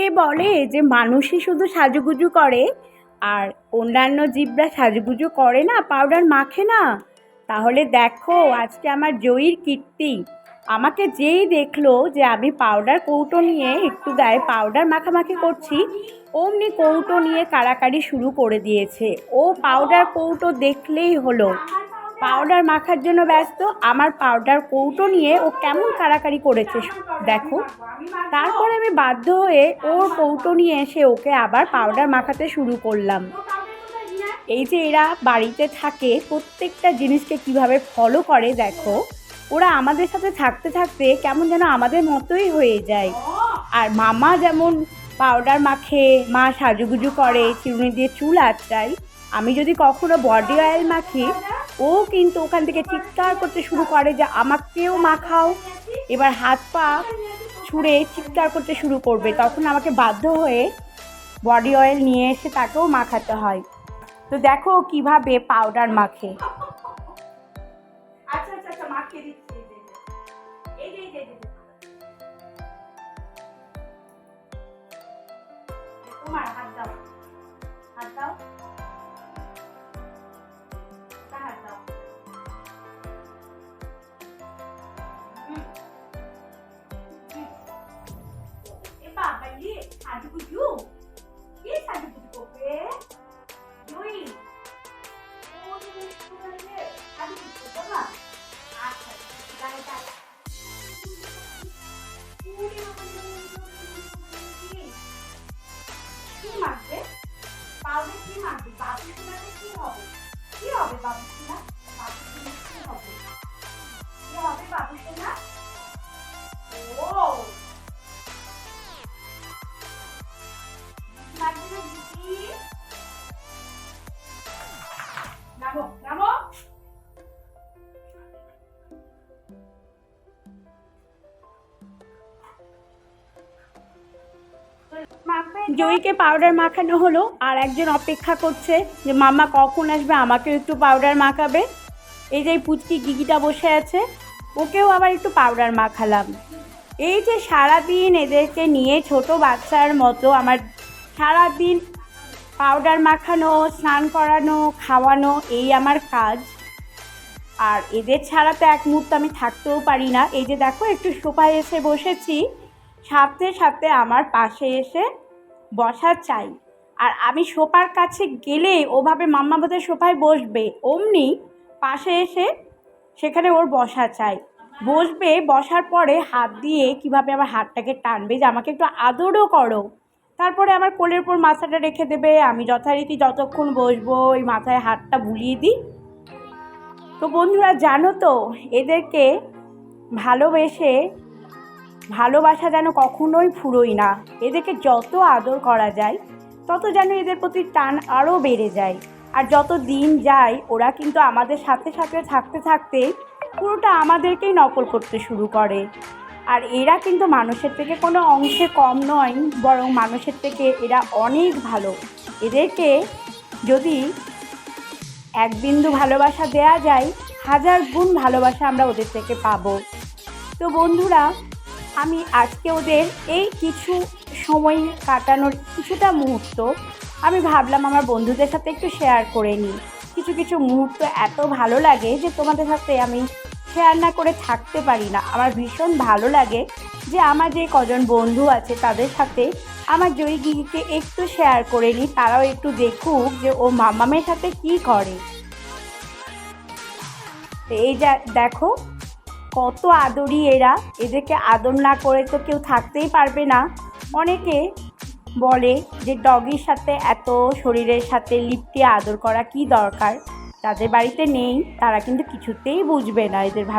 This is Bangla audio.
কে বলে যে মানুষই শুধু সাজুগুজু করে? আর অন্যান্য জীবরা সাজুগুজু করে না, পাউডার মাখে না? তাহলে দেখো, আজকে আমার জয়ীর কীর্তি। আমাকে যেই দেখল যে আমি পাউডার কৌটো নিয়ে একটু গায়ে পাউডার মাখামাখি করছি, অমনি কৌটো নিয়ে কাড়াকাড়ি শুরু করে দিয়েছে। ও পাউডার কৌটো দেখলেই হলো। পাউডার মাখার জন্য ব্যস্ত। আমার পাউডার কৌটো নিয়ে ও কেমন কাড়াকাড়ি করেছে দেখো। তারপরে আমি বাধ্য হয়ে ওর কৌটো নিয়ে এসে ওকে আবার পাউডার মাখাতে শুরু করলাম। এই যে এরা বাড়িতে থাকে, প্রত্যেকটা জিনিসকে কীভাবে ফলো করে দেখো। ওরা আমাদের সাথে থাকতে থাকতে কেমন যেন আমাদের মতোই হয়ে যায়। আর মামা যেমন পাউডার মাখে, মা সাজুগুজু করে, চিরুনি দিয়ে চুল আঁচড়ায় আমি যদি কখনো বডি অয়েল মাখি, ও কিন্তু ওখান থেকে চিৎকার করতে শুরু করে যে, আমাকেও মাখাও। এবার হাত পা ছুঁড়ে চিৎকার করতে শুরু করবে। তখন আমাকে বাধ্য হয়ে বডি অয়েল নিয়ে এসে তাকেও মাখাতে হয়। তো দেখো কীভাবে পাউডার মাখে। আচ্ছা আচ্ছা আচ্ছা মাখিয়ে দিচ্ছি। এই এই তোমার হাত দাও। হাত দাও। গায়ে উড়ে কি মাখবে পাউডার কি মাখবে বাবু সোনাতে কি হবে কি হবে বাবু সোনা বাবু সোনা কি হবে কি হবে বাবু সোনা নামো নামো জয়ীকে পাউডার মাখানো হলো, আর একজন অপেক্ষা করছে যে মামা কখন আসবে? আমাকেও একটু পাউডার মাখাবে। এই যে পুচকি গিগিটা বসে আছে, ওকেও আবার একটু পাউডার মাখালাম। এই যে সারাদিন এদেরকে নিয়ে ছোট বাচ্চার মতো আমার সারাদিন পাউডার মাখানো, স্নান করানো, খাওয়ানো, এই আমার কাজ। আর এদের ছাড়া তো এক মুহূর্ত আমি থাকতেও পারি না। এই যে দেখো, একটু সোফায় এসে বসেছি। সাথে সাথে আমার পাশে এসে বসা চাই। আর আমি সোফার কাছে গেলে ওভাবে মাম্মা বোধহয় সোফায় বসবে। অমনি পাশে এসে সেখানে ওর বসা চাই। বসবে, বসার পরে হাত দিয়ে কীভাবে আমার হাতটাকে টানবে যে আমাকে একটু আদরও করো। তারপরে আমার কোলের উপর মাথাটা রেখে দেবে, আমি যথারীতি যতক্ষণ বসবো, ওই মাথায় হাতটা বুলিয়ে দিই। তো বন্ধুরা, জানো তো, এদেরকে ভালোবেসে ভালোবাসা যেন কখনোই ফুরোয় না। এদেরকে যত আদর করা যায়, তত যেন এদের প্রতি টান আরও বেড়ে যায়। আর যত দিন যায়, ওরা কিন্তু আমাদের সাথে সাথে থাকতে থাকতে পুরোটা আমাদেরকেই নকল করতে শুরু করে। আর এরা কিন্তু মানুষের থেকে কোনো অংশে কম নয়, বরং মানুষের থেকে এরা অনেক ভালো। এদেরকে যদি এক বিন্দু ভালোবাসা দেয়া যায়, হাজার গুণ ভালোবাসা আমরা ওদের থেকে পাবো। তো বন্ধুরা, আমি আজকে ওদের এই কিছু সময় কাটানোর কিছুটা মুহূর্ত আমি ভাবলাম আমার বন্ধুদের সাথে একটু শেয়ার করে নিই। কিছু কিছু মুহূর্ত এত ভালো লাগে যে তোমাদের সাথে আমি শেয়ার না করে থাকতে পারি না। আমার ভীষণ ভালো লাগে যে আমার যে কজন বন্ধু আছে তাদের সাথে আমার জয়ী গিগিকে একটু শেয়ার করে নিই, তারাও একটু দেখুক যে ও মামামের সাথে কি করে। এই যা, দেখো, কত আদরি এরা। এদেরকে আদর না করে তো কেউ থাকতেই পারবে না। অনেকে বলে যে ডগির সাথে এত শরীরের সাথে লিপটিয়ে আদর করা কি দরকার? যাদের বাড়িতে নেই তারা কিন্তু কিছুতেই বুঝবে না এদের ভালো